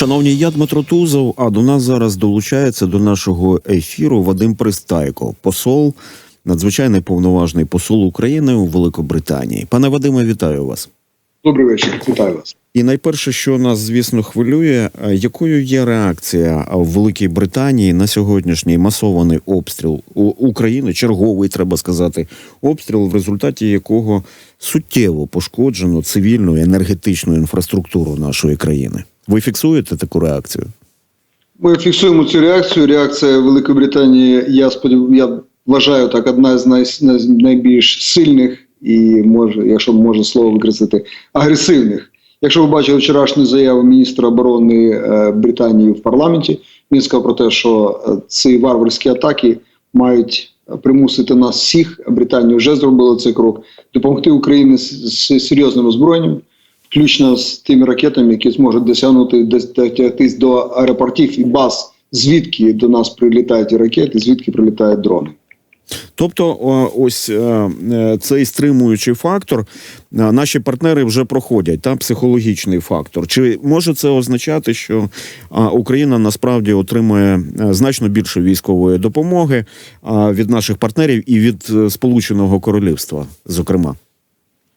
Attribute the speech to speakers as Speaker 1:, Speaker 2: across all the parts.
Speaker 1: Шановні, я Дмитро Тузов. А до нас зараз долучається до нашого ефіру Вадим Пристайко, посол, надзвичайний повноважний посол України у Великобританії. Пане Вадиме, вітаю вас.
Speaker 2: Добрий вечір, вітаю вас.
Speaker 1: І найперше, що нас, звісно, хвилює, якою є реакція в Великій Британії на сьогоднішній масований обстріл у- України, черговий, треба сказати, обстріл, в результаті якого суттєво пошкоджено цивільну і енергетичну інфраструктуру нашої країни. Ви фіксуєте таку реакцію?
Speaker 2: Ми фіксуємо цю реакцію. Реакція Великої Британії, я сподів... я вважаю так, одна з най... най- найбільш сильних і може, якщо можна слово використати, агресивних. Якщо ви бачили вчорашню заяву міністра оборони е, Британії в парламенті, він сказав про те, що е, ці варварські атаки мають примусити нас всіх. Британія вже зробила цей крок, допомогти Україні з серйозним озброєнням, включно з тими ракетами, які зможуть досягнути десь до аеропортів і баз, звідки до нас прилітають ракети, звідки прилітають дрони.
Speaker 1: Тобто, ось е, е, цей стримуючий фактор е, наші партнери вже проходять та психологічний фактор. Чи може це означати, що Україна насправді отримує значно більше військової допомоги від наших партнерів і від Сполученого Королівства, зокрема?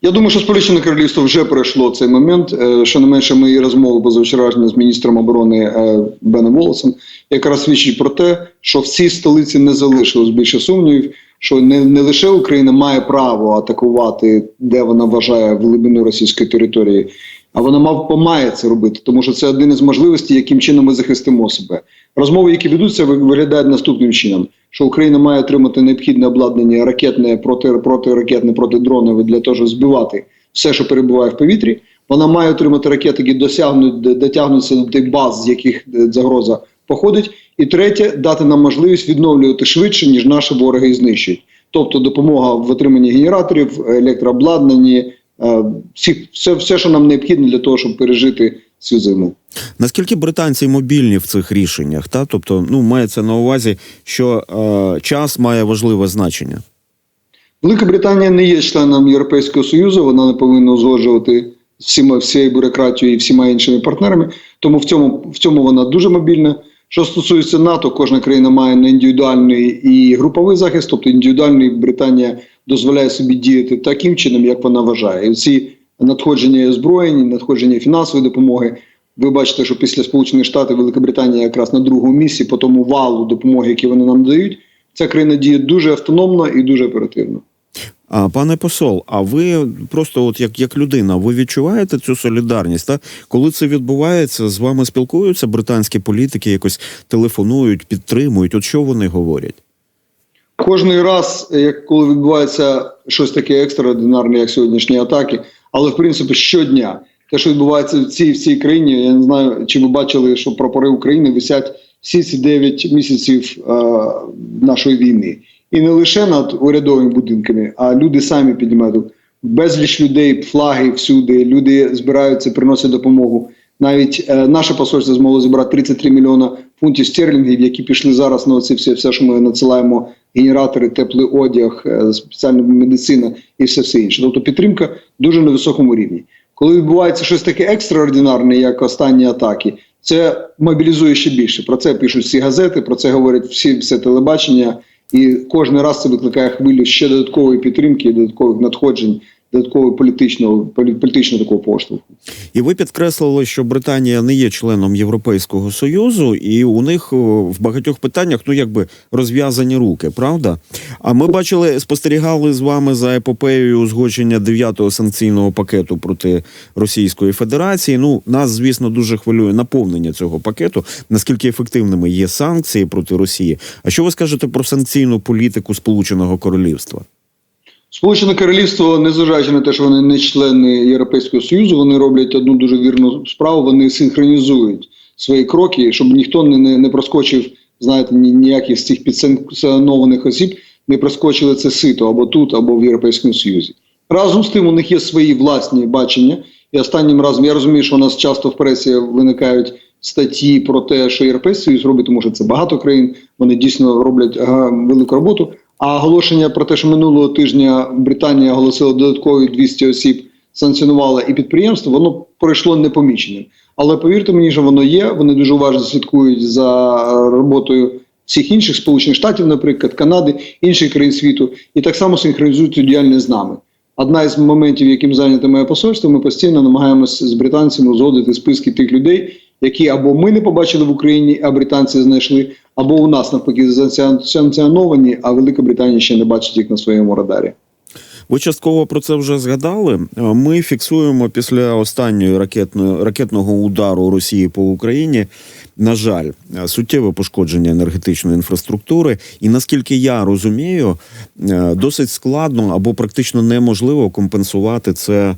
Speaker 2: Я думаю, що Сполучене Королівство вже пройшло цей момент. Щонайменше Що не менше, мої розмови позавчорашні з міністром оборони е, Беном Волосом якраз свідчить про те, що в цій столиці не залишилось більше сумнівів, що не, не лише Україна має право атакувати, де вона вважає в глибину російської території, а вона мав має це робити, тому що це один із можливостей, яким чином ми захистимо себе. Розмови, які ведуться, виглядають наступним чином: що Україна має отримати необхідне обладнання ракетне, проти, протиракетне, протидронове для того, щоб збивати все, що перебуває в повітрі. Вона має отримати ракети, які досягнуть дотягнуться до тих баз, з яких е, загроза походить. І третє, дати нам можливість відновлювати швидше, ніж наші вороги знищують. Тобто допомога в отриманні генераторів, електрообладнанні, е, всіх, все, все, що нам необхідно для того, щоб пережити цю зиму.
Speaker 1: Наскільки британці мобільні в цих рішеннях? Та тобто, ну мається на увазі, що е, час має важливе значення.
Speaker 2: Велика Британія не є членом Європейського Союзу, вона не повинна узгоджувати всіма всією бюрократією і всіма іншими партнерами. Тому в цьому в цьому вона дуже мобільна. Що стосується НАТО, кожна країна має на індивідуальний і груповий захист, тобто індивідуальний Британія дозволяє собі діяти таким чином, як вона вважає. І ці надходження озброєнь, надходження фінансової допомоги. Ви бачите, що після Сполучених Штатів Велика Британія якраз на другому місці по тому валу допомоги, які вони нам дають. Ця країна діє дуже автономно і дуже оперативно.
Speaker 1: А пане посол, а ви просто, от як, як людина, ви відчуваєте цю солідарність? Та коли це відбувається, з вами спілкуються британські політики, якось телефонують, підтримують. От що вони говорять?
Speaker 2: Кожний раз, як коли відбувається щось таке екстраординарне, як сьогоднішні атаки, але в принципі щодня те, що відбувається в цій в цій країні, я не знаю, чи ви бачили, що прапори України висять всі ці 9 місяців е, нашої війни, і не лише над урядовими будинками, а люди самі піднімають безліч людей, флаги всюди. Люди збираються, приносять допомогу. Навіть е, наше посольство змогло зібрати 33 мільйона фунтів стерлінгів, які пішли зараз на оці все, все, що ми надсилаємо генератори, теплий одяг, е, спеціальна медицина і все все інше. Тобто підтримка дуже на високому рівні. Коли відбувається щось таке екстраординарне, як останні атаки, це мобілізує ще більше. Про це пишуть всі газети, про це говорять всі все телебачення, і кожен раз це викликає хвилю ще додаткової підтримки, додаткових надходжень, додаткового політичного полі- політичного такого поштовху.
Speaker 1: І ви підкреслили, що Британія не є членом Європейського союзу, і у них в багатьох питаннях ну якби розв'язані руки, правда? А ми бачили, спостерігали з вами за епопеєю узгодження дев'ятого санкційного пакету проти Російської Федерації. Ну нас, звісно, дуже хвилює наповнення цього пакету. Наскільки ефективними є санкції проти Росії? А що ви скажете про санкційну політику Сполученого Королівства?
Speaker 2: Сполучене Королівство, незважаючи на те, що вони не члени Європейського Союзу, вони роблять одну дуже вірну справу. Вони синхронізують свої кроки, щоб ніхто не, не, не проскочив, знаєте, ніяких з цих підсанкціонованих осіб не проскочили це сито або тут, або в Європейському Союзі. Разом з тим, у них є свої власні бачення. І останнім разом я розумію, що у нас часто в пресі виникають статті про те, що Європейський Союз робить, тому що це багато країн. Вони дійсно роблять велику роботу. А оголошення про те, що минулого тижня Британія оголосила додаткові 200 осіб санкціонувала і підприємство, воно пройшло непоміченим. Але повірте мені, що воно є. Вони дуже уважно слідкують за роботою всіх інших сполучених штатів, наприклад, Канади, інших країн світу, і так само синхронізують цю діяльність з нами. Одна із моментів, яким зайняте моє посольство, ми постійно намагаємося з британцями узгодити списки тих людей, які або ми не побачили в Україні, а британці знайшли, або у нас навпаки санкціоновані, а Велика Британія ще не бачить їх на своєму радарі.
Speaker 1: Ви частково про це вже згадали. Ми фіксуємо після останньої ракетної ракетного удару Росії по Україні. На жаль, суттєве пошкодження енергетичної інфраструктури, і наскільки я розумію, е, досить складно або практично неможливо компенсувати це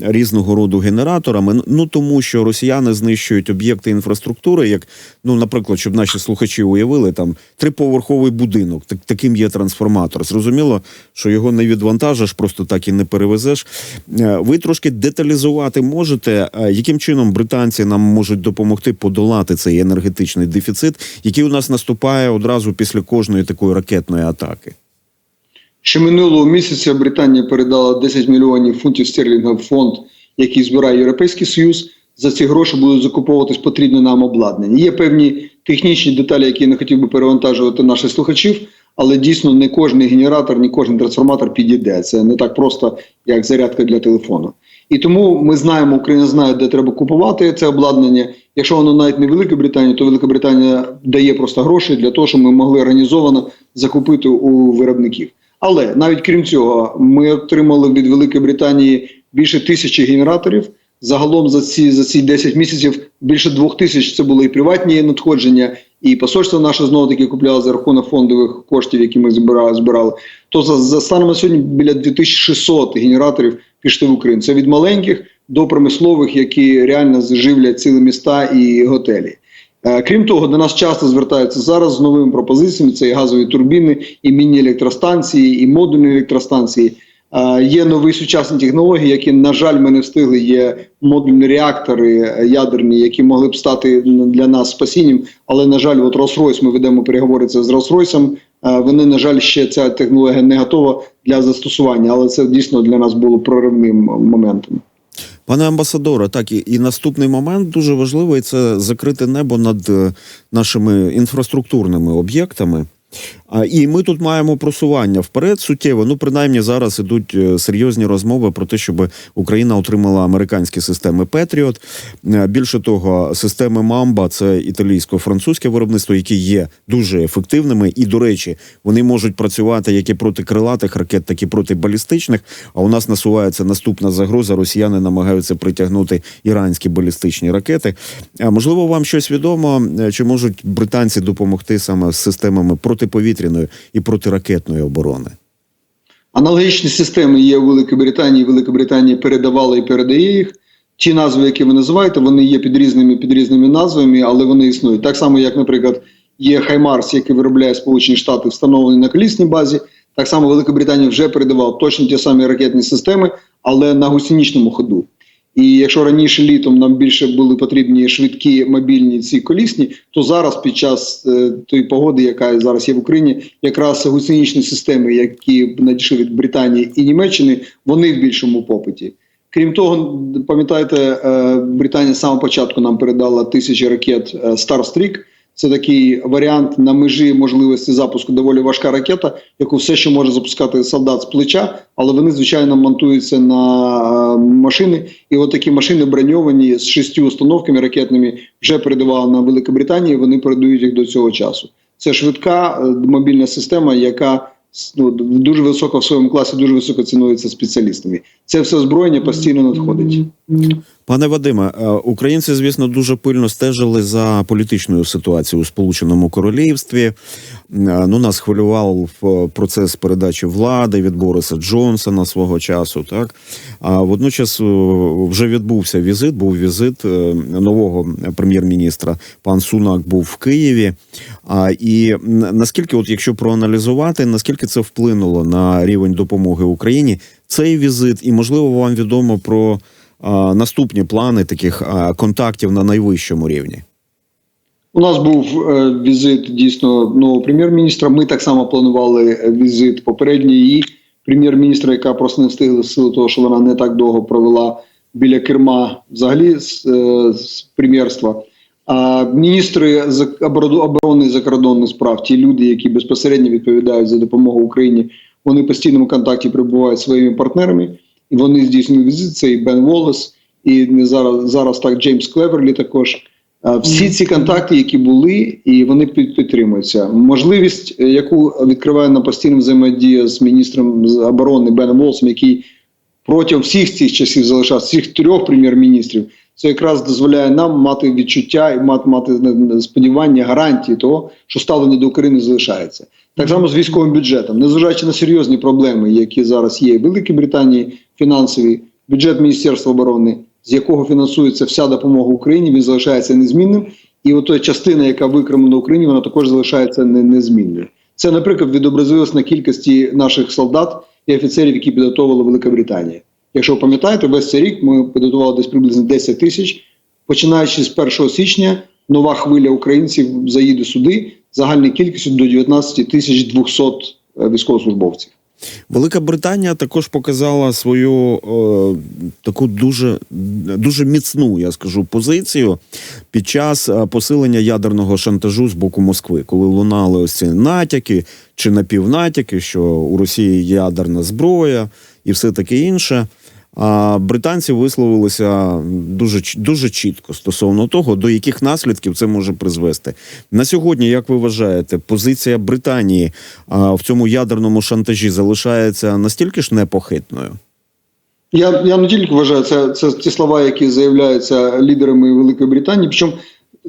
Speaker 1: різного роду генераторами. Ну тому, що росіяни знищують об'єкти інфраструктури, як ну, наприклад, щоб наші слухачі уявили, там триповерховий будинок, так таким є трансформатор. Зрозуміло, що його не відвантажиш, просто так і не перевезеш. Е, Ви трошки деталізувати можете, е, яким чином британці нам можуть допомогти подолати цей енергетичний дефіцит, який у нас наступає одразу після кожної такої ракетної атаки.
Speaker 2: Ще минулого місяця Британія передала 10 мільйонів фунтів стерлінга в фонд, який збирає Європейський Союз. За ці гроші будуть закуповуватись потрібне нам обладнання. Є певні технічні деталі, які я не хотів би перевантажувати наших слухачів, але дійсно не кожен генератор, ні кожен трансформатор підійде. Це не так просто, як зарядка для телефону. І тому ми знаємо, Україна знає, де треба купувати це обладнання. Якщо воно навіть не Велика Британія, то Велика Британія дає просто гроші для того, щоб ми могли організовано закупити у виробників. Але навіть крім цього, ми отримали від Великої Британії більше тисячі генераторів. Загалом за ці за ці 10 місяців більше двох тисяч це були і приватні надходження, і посольство наше знову таки купляло за рахунок фондових коштів, які ми збирали. збирали. То за, за станом на сьогодні біля 2600 генераторів пішли в Україну. Це від маленьких до промислових, які реально живлять цілі міста і готелі. Е, Крім того, до нас часто звертаються зараз з новими пропозиціями: це і газові турбіни, і міні-електростанції, і модульні електростанції. Е, Є нові сучасні технології, які, на жаль, ми не встигли. Є модульні реактори е, ядерні, які могли б стати для нас спасінням. Але на жаль, от Rolls-Royce, ми ведемо переговори це з Rolls-Royce, Вони, на жаль, ще ця технологія не готова для застосування, але це дійсно для нас було проривним моментом.
Speaker 1: Пане амбасадоре, так і, і наступний момент дуже важливий це закрите небо над е, нашими інфраструктурними об'єктами. А, і ми тут маємо просування вперед суттєво. Ну, принаймні, зараз ідуть е, серйозні розмови про те, щоб Україна отримала американські системи Петріот. Е, Більше того, системи Мамба це італійсько-французьке виробництво, які є дуже ефективними. І, до речі, вони можуть працювати як і проти крилатих ракет, так і проти балістичних. А у нас насувається наступна загроза. Росіяни намагаються притягнути іранські балістичні ракети. А можливо, вам щось відомо, е, чи можуть британці допомогти саме з системами протиповітряної і протиракетної оборони?
Speaker 2: Аналогічні системи є у Великій Британії. Велика Британія передавала і передає їх. Ті назви, які ви називаєте, вони є під різними під різними назвами, але вони існують. Так само, як, наприклад, є Хаймарс, який виробляє Сполучені Штати, встановлений на колісній базі. Так само Велика Британія вже передавала точно ті самі ракетні системи, але на гусеничному ходу. І якщо раніше літом нам більше були потрібні швидкі мобільні ці колісні, то зараз під час е, тої погоди, яка зараз є в Україні, якраз гусенічні системи, які надійшли від Британії і Німеччини, вони в більшому попиті. Крім того, пам'ятаєте, е, Британія з самого початку нам передала тисячі ракет е, Starstreak. Це такий варіант на межі можливості запуску доволі важка ракета, яку все ще може запускати солдат з плеча, але вони звичайно монтуються на е, машини. І от такі машини броньовані з шістю установками ракетними вже передавали на Велику Британію. Вони передають їх до цього часу. Це швидка е, мобільна система, яка ну, дуже високо в своєму класі, дуже високо цінується спеціалістами. Це все озброєння постійно надходить.
Speaker 1: Пане Вадиме, е, українці, звісно, дуже пильно стежили за політичною ситуацією у Сполученому Королівстві. Е, Ну, нас хвилював е, процес передачі влади від Бориса Джонсона свого часу. Так а водночас вже відбувся візит. Був візит нового прем'єр-міністра. Пан Сунак був в Києві. А і наскільки, от якщо проаналізувати, наскільки це вплинуло на рівень допомоги Україні, цей візит, і можливо вам відомо про наступні плани таких контактів на найвищому рівні.
Speaker 2: У нас був е, візит дійсно нового прем'єр-міністра. Ми так само планували е, візит попередній і прем'єр-міністра, яка просто не встигла з сили того, що вона не так довго провела біля керма взагалі з, е, з прем'єрства. А міністри оборони закордонних справ, ті люди, які безпосередньо відповідають за допомогу Україні, вони постійному контакті перебувають своїми партнерами, вони здійснюють візит. Це і Бен Волес, і не зараз зараз так Джеймс Клеверлі також. Всі ці контакти, які були, і вони під- підтримуються. Можливість, е, яку відкриває на постійну взаємодію з міністром оборони Беном Волсом, який протягом всіх цих часів залишався, всіх трьох прем'єр-міністрів, це якраз дозволяє нам мати відчуття і мати, мати сподівання, гарантії того, що ставлення до України залишається. Так само з військовим бюджетом, незважаючи на серйозні проблеми, які зараз є в Великій Британії, фінансові, бюджет Міністерства оборони, з якого фінансується вся допомога Україні, він залишається незмінним. І от та частина, яка викремлена Україні, вона також залишається незмінною. Це, наприклад, відобразилось на кількості наших солдат і офіцерів, які підготовила Велика Британія. Якщо ви пам'ятаєте, весь цей рік ми підготували десь приблизно 10 тисяч. Починаючи з 1 січня, нова хвиля українців заїде сюди загальною кількістю до 19 тисяч 200 е, військовослужбовців.
Speaker 1: Велика Британія також показала свою е, таку дуже, дуже міцну, я скажу, позицію під час е, посилення ядерного шантажу з боку Москви, коли лунали ось ці натяки чи напівнатяки, що у Росії ядерна зброя і все таке інше. Британці висловилися дуже дуже чітко стосовно того, до яких наслідків це може призвести. На сьогодні, як ви вважаєте, позиція Британії в цьому ядерному шантажі залишається настільки ж непохитною?
Speaker 2: Я, я не тільки вважаю, це, це ті слова, які заявляються лідерами Великої Британії. Причому,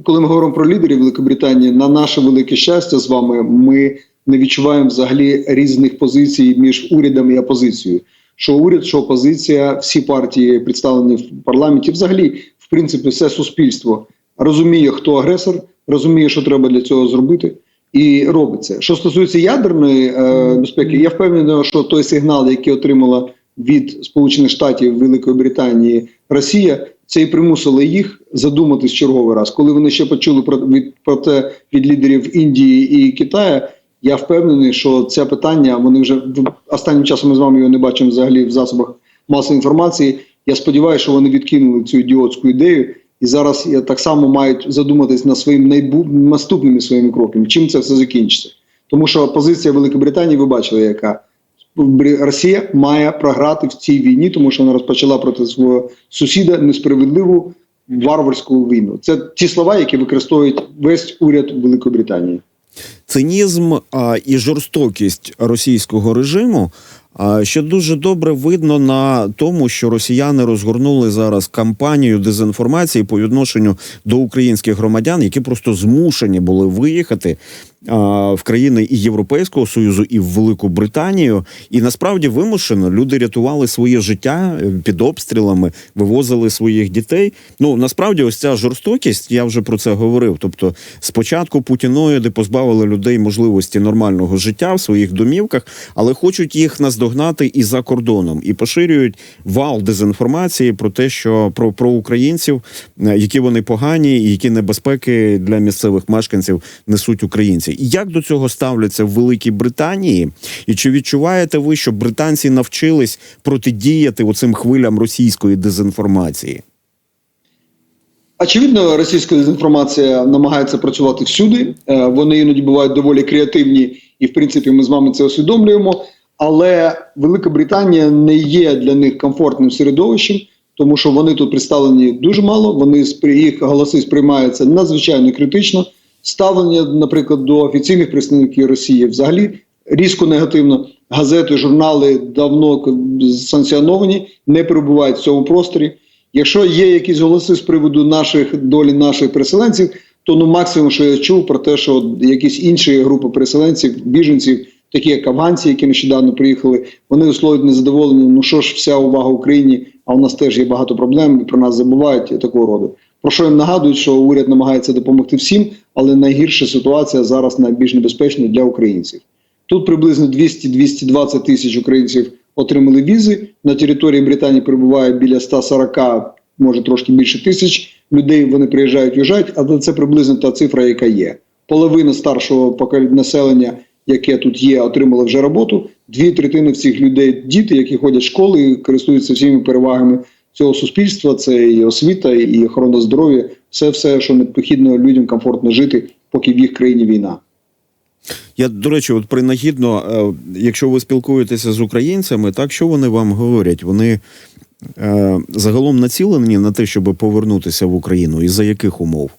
Speaker 2: коли ми говоримо про лідерів Великої Британії, на наше велике щастя з вами, ми не відчуваємо взагалі різних позицій між урядом і опозицією. Що уряд, що опозиція, всі партії представлені в парламенті, взагалі, в принципі, все суспільство розуміє, хто агресор, розуміє, що треба для цього зробити, і робить це. Що стосується ядерної е, безпеки, я впевнений, що той сигнал, який отримала від Сполучених Штатів Великої Британії Росія, це і примусило їх задуматись черговий раз. Коли вони ще почули про від про те від лідерів Індії і Китаю. Я впевнений, що це питання вони вже останнім часом ми з вами його не бачимо взагалі в засобах масової інформації. Я сподіваюся, що вони відкинули цю ідіотську ідею і зараз я так само мають задуматись над своїм найбу... наступними своїми кроками. Чим це все закінчиться? Тому що позиція Великої Британії, ви бачили, яка Росія має програти в цій війні, тому що вона розпочала проти свого сусіда несправедливу варварську війну. Це ті слова, які використовують весь уряд Великої Британії.
Speaker 1: Цинізм а, і жорстокість російського режиму. А ще дуже добре видно на тому, що росіяни розгорнули зараз кампанію дезінформації по відношенню до українських громадян, які просто змушені були виїхати в країни і Європейського союзу, і в Велику Британію. І насправді вимушено люди рятували своє життя е, під обстрілами, вивозили своїх дітей. Ну насправді, ось ця жорстокість, я вже про це говорив. Тобто, спочатку путіноїди позбавили людей можливості нормального життя в своїх домівках, але хочуть їх наздогнати і за кордоном, і поширюють вал дезінформації про те, що про, про українців, е, які вони погані, і які небезпеки для місцевих мешканців несуть українці. Як до цього ставляться в Великій Британії? І чи відчуваєте ви, що британці навчились протидіяти оцим хвилям російської дезінформації?
Speaker 2: Очевидно, російська дезінформація намагається працювати всюди. Е, Вони іноді бувають доволі креативні, і в принципі ми з вами це усвідомлюємо. Але Велика Британія не є для них комфортним середовищем, тому що вони тут представлені дуже мало. Вони їх голоси сприймаються надзвичайно критично. Ставлення, наприклад, до офіційних представників Росії взагалі різко негативно. Газети, журнали давно санкціоновані, не перебувають в цьому просторі. Якщо є якісь голоси з приводу наших долі наших переселенців, то ну максимум, що я чув про те, що якісь інші групи переселенців, біженців, такі як афганці, які нещодавно приїхали, вони висловлюють незадоволення. Ну що ж, вся увага Україні, а у нас теж є багато проблем, і про нас забувають і такого роду. Про що їм нагадують, що уряд намагається допомогти всім, але найгірша ситуація зараз найбільш небезпечна для українців. Тут приблизно 200-220 тисяч українців отримали візи. На території Британії перебуває біля 140, може трошки більше тисяч людей. Вони приїжджають, в'їжджають, але це приблизно та цифра, яка є. Половина старшого населення яке тут є, отримало вже роботу. Дві третини всіх людей діти, які ходять в школи і користуються всіми перевагами цього суспільства. Це і освіта, і охорона здоров'я, все, все, що необхідно людям комфортно жити, поки в їх країні війна.
Speaker 1: Я, до речі, от принагідно, е, якщо ви спілкуєтеся з українцями, так що вони вам говорять? Вони е, загалом націлені на те, щоб повернутися в Україну, і за яких умов?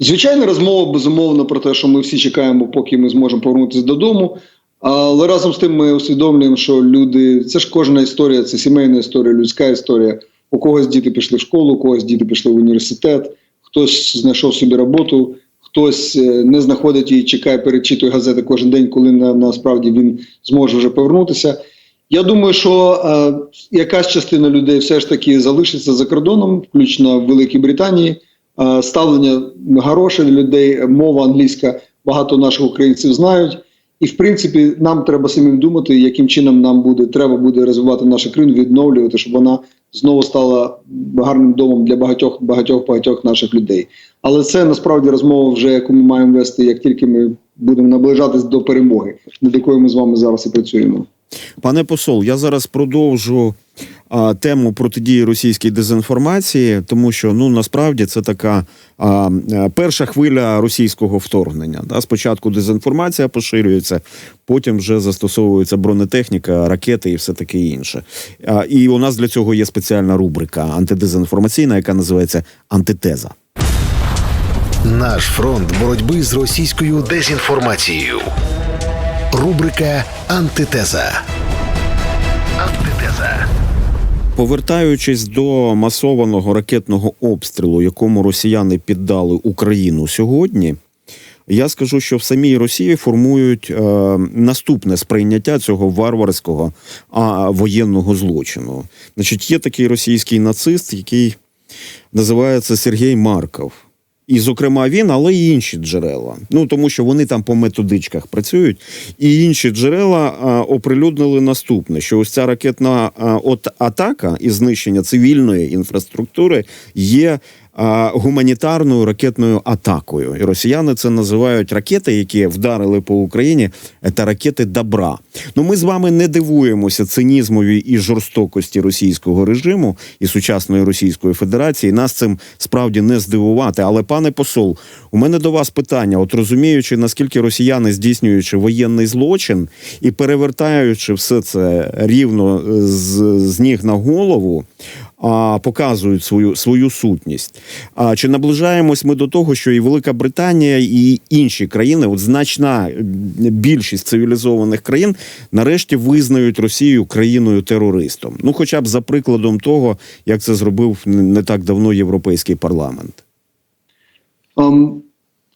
Speaker 2: Звичайна розмова безумовно про те, що ми всі чекаємо, поки ми зможемо повернутися додому. Але разом з тим ми усвідомлюємо, що люди це ж кожна історія, це сімейна історія, людська історія. У когось діти пішли в школу, у когось діти пішли в університет, хтось знайшов собі роботу, хтось е, не знаходить і чекає, перечитує газети кожен день, коли на, насправді він зможе вже повернутися. Я думаю, що е, якась частина людей все ж таки залишиться за кордоном, включно в Великій Британії. Е, ставлення хороше людей, мова англійська багато наших українців знають. І в принципі, нам треба самим думати, яким чином нам буде треба буде розвивати нашу країну, відновлювати, щоб вона знову стала гарним домом для багатьох багатьох багатьох наших людей. Але це насправді розмова, вже яку ми маємо вести, як тільки ми будемо наближатись до перемоги, над якою ми з вами зараз і працюємо.
Speaker 1: Пане посол, я зараз продовжу а, тему протидії російській дезінформації, тому що ну насправді це така а, а, перша хвиля російського вторгнення. Да? Спочатку дезінформація поширюється, потім вже застосовується бронетехніка, ракети і все таке інше. А, і у нас для цього є спеціальна рубрика антидезінформаційна, яка називається антитеза.
Speaker 3: Наш фронт боротьби з російською дезінформацією. Рубрика Антитеза. Антитеза.
Speaker 1: Повертаючись до масованого ракетного обстрілу, якому росіяни піддали Україну сьогодні, я скажу, що в самій Росії формують е, наступне сприйняття цього варварського а, воєнного злочину. Значить, є такий російський нацист, який називається Сергій Марков. І, зокрема, він, але й інші джерела. Ну тому що вони там по методичках працюють. І інші джерела а, оприлюднили наступне: що ось ця ракетна а, от атака і знищення цивільної інфраструктури є гуманітарною ракетною атакою. І росіяни це називають ракети, які вдарили по Україні. Це ракети добра. Ну ми з вами не дивуємося цинізмові і жорстокості російського режиму і сучасної Російської Федерації. Нас цим справді не здивувати. Але, пане посол, у мене до вас питання: от розуміючи, наскільки росіяни здійснюючи воєнний злочин і перевертаючи все це рівно з, з ніг на голову. А показують свою свою сутність. А чи наближаємось ми до того, що і Велика Британія, і інші країни, от значна більшість цивілізованих країн, нарешті визнають Росію країною терористом? Ну, хоча б за прикладом того, як це зробив не так давно європейський парламент.
Speaker 2: Um,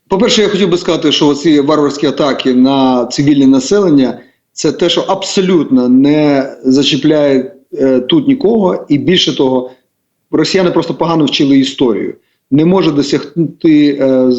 Speaker 2: по-перше, я хотів би сказати, що ці варварські атаки на цивільне населення це те, що абсолютно не зачіпляє тут нікого, і більше того, росіяни просто погано вчили історію. Не може досягти е,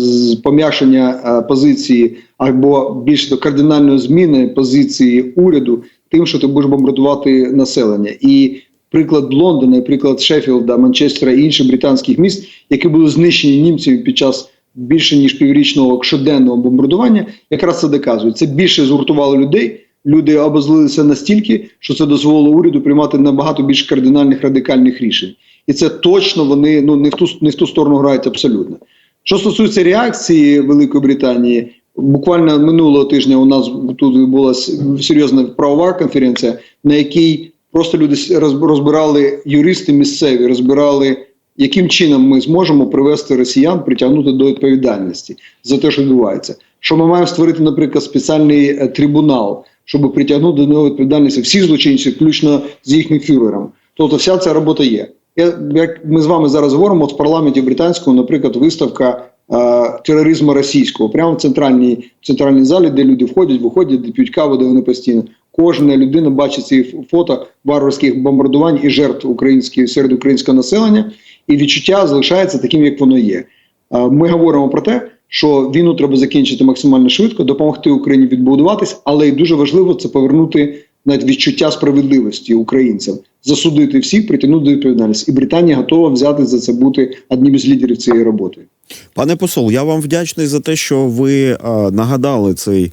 Speaker 2: пом'якшення е, позиції або більше до кардинальної зміни позиції уряду, тим, що ти будеш бомбардувати населення. І приклад Лондона, і приклад Шеффілда, Манчестера і інших британських міст, які були знищені німцями під час більше ніж піврічного щоденного бомбардування, якраз це доказує. Це більше згуртувало людей. Люди обозлилися настільки, що це дозволило уряду приймати набагато більш кардинальних радикальних рішень, і це точно вони ну не в ту не в ту сторону грають абсолютно. Що стосується реакції Великої Британії, буквально минулого тижня у нас тут відбулася серйозна правова конференція, на якій просто люди розбирали юристи місцеві, розбирали, яким чином ми зможемо привести росіян, притягнути до відповідальності за те, що відбувається. Що ми маємо створити, наприклад, спеціальний трибунал, щоб притягнути до нього відповідальності всіх злочинців, включно з їхнім фюрером. Тобто, вся ця робота є. Як ми з вами зараз говоримо, от в парламенті британському, наприклад, виставка е, тероризму російського, прямо в центральній в центральній залі, де люди входять, виходять, де п'ють каву, де вони постійно. Кожна людина бачить ці фото варварських бомбардувань і жертв українських серед українського населення, і відчуття залишається таким, як воно є. Е, ми говоримо про те, що війну треба закінчити максимально швидко, допомогти Україні відбудуватись, але й дуже важливо це повернути навіть відчуття справедливості українцям, засудити всіх, притягнути до відповідальності. І Британія готова взяти за це бути одним із лідерів цієї роботи.
Speaker 1: Пане посол, я вам вдячний за те, що ви а, нагадали цей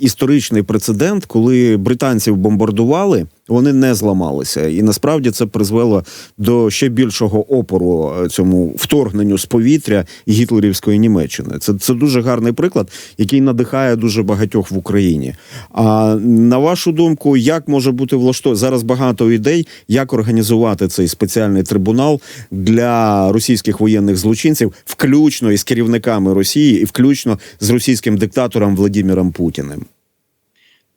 Speaker 1: історичний прецедент, коли британців бомбардували, вони не зламалися, і насправді це призвело до ще більшого опору е, цьому вторгненню з повітря гітлерівської Німеччини. Це, це дуже гарний приклад, який надихає дуже багатьох в Україні. А на вашу думку, як може бути влаштовано зараз багато ідей, як організувати цей спеціальний трибунал для російських воєнних злочинців, включно із керівниками Росії, і включно з російським диктатором Владимиром Путіним?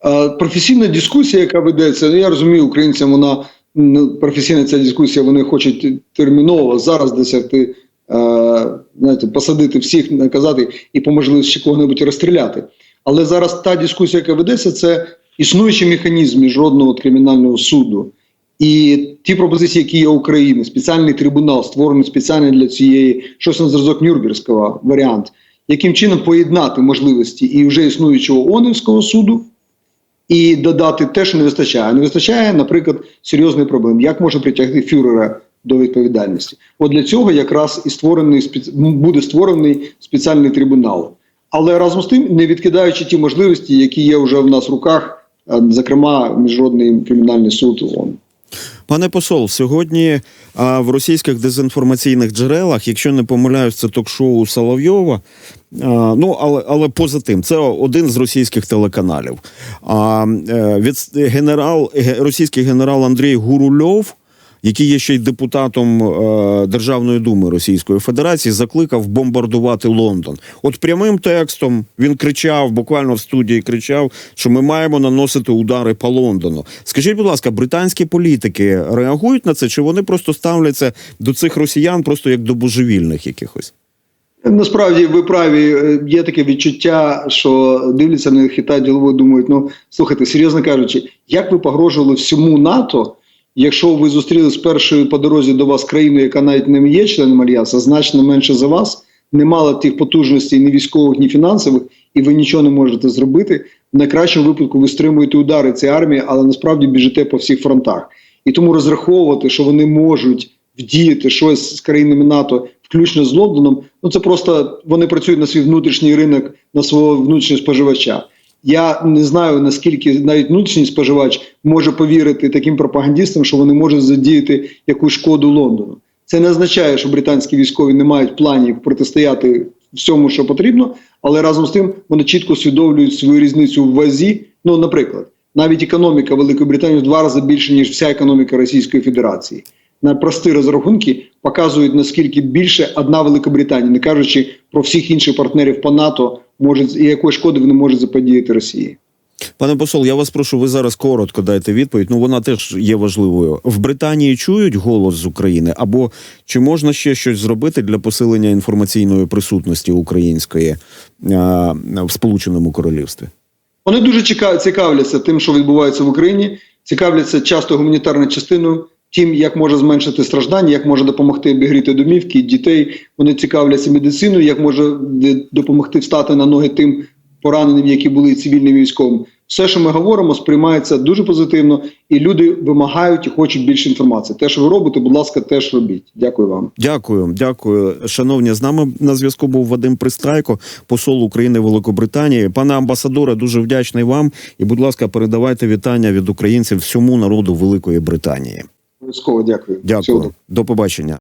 Speaker 2: Е, Професійна дискусія, яка ведеться, ну я розумію, українцям вона ну, професійна ця дискусія, вони хочуть терміново зараз досягти, е, знаєте, посадити всіх, наказати і по можливості кого-небудь розстріляти. Але зараз та дискусія, яка ведеться, це існуючий механізм міжнародного кримінального суду. І ті пропозиції, які є України, спеціальний трибунал, створений спеціально для цієї, щось на зразок Нюрнберзького варіант, яким чином поєднати можливості і вже існуючого ОНівського суду, і додати те, що не вистачає. Не вистачає, наприклад, серйозних проблем. Як можна притягти фюрера до відповідальності? От для цього якраз і створений буде створений спеціальний трибунал. Але разом з тим, не відкидаючи ті можливості, які є вже в нас в руках, е, зокрема Міжнародний кримінальний суд ООН.
Speaker 1: Пане посол, сьогодні а, в російських дезінформаційних джерелах, якщо не помиляюсь, це ток-шоу Соловйова. А, ну, але, але поза тим, це один з російських телеканалів. А е, від генерал, російський генерал Андрій Гурульов, який є ще й депутатом е, Державної думи Російської Федерації, закликав бомбардувати Лондон. От прямим текстом він кричав, буквально в студії кричав, що ми маємо наносити удари по Лондону. Скажіть, будь ласка, британські політики реагують на це, чи вони просто ставляться до цих росіян просто як до божевільних якихось?
Speaker 2: Насправді ви праві. Е, Є таке відчуття, що дивляться на них, хитають головою, думають: ну слухайте, серйозно кажучи, як ви погрожували всьому НАТО, якщо ви зустріли з першою по дорозі до вас країну, яка навіть не є членом Альянсу, значно менше за вас, не мала тих потужностей ні військових, ні фінансових, і ви нічого не можете зробити. В найкращому випадку ви стримуєте удари цієї армії, але насправді біжите по всіх фронтах. І тому розраховувати, що вони можуть вдіяти щось з країнами НАТО, включно з Лондоном, ну це просто вони працюють на свій внутрішній ринок, на свого внутрішнього споживача. Я не знаю наскільки навіть внутрішній споживач може повірити таким пропагандистам, що вони можуть задіяти якусь шкоду Лондону. Це не означає, що британські військові не мають планів протистояти всьому, що потрібно, але разом з тим вони чітко усвідомлюють свою різницю в вазі. Ну, наприклад, навіть економіка Великої Британії в два рази більше ніж вся економіка Російської Федерації. На прості розрахунки показують наскільки більше одна Велика Британія, не кажучи про всіх інших партнерів по НАТО, можуть і якої шкоди вони можуть заподіяти Росії.
Speaker 1: Пане посол, я вас прошу, ви зараз коротко дайте відповідь. Ну вона теж є важливою. В Британії чують голос з України, або чи можна ще щось зробити для посилення інформаційної присутності української а, в Сполученому Королівстві?
Speaker 2: Вони дуже цікавляться тим, що відбувається в Україні, цікавляться часто гуманітарною частиною, тим, як може зменшити страждання, як може допомогти обігріти домівки, дітей. Вони цікавляться медициною, як може допомогти встати на ноги тим пораненим, які були цивільним військовим. Все, що ми говоримо, сприймається дуже позитивно, і люди вимагають і хочуть більше інформації. Те, що ви робите, будь ласка, теж робіть. Дякую вам.
Speaker 1: Дякую, дякую. Шановні, з нами на зв'язку був Вадим Пристрайко, посол України Великобританії. Пане амбасадоре, дуже вдячний вам. І, будь ласка, передавайте вітання від українців всьому народу Великої Британії.
Speaker 2: Обов'язково дякую.
Speaker 1: Дякую,
Speaker 2: Всього.
Speaker 1: до побачення.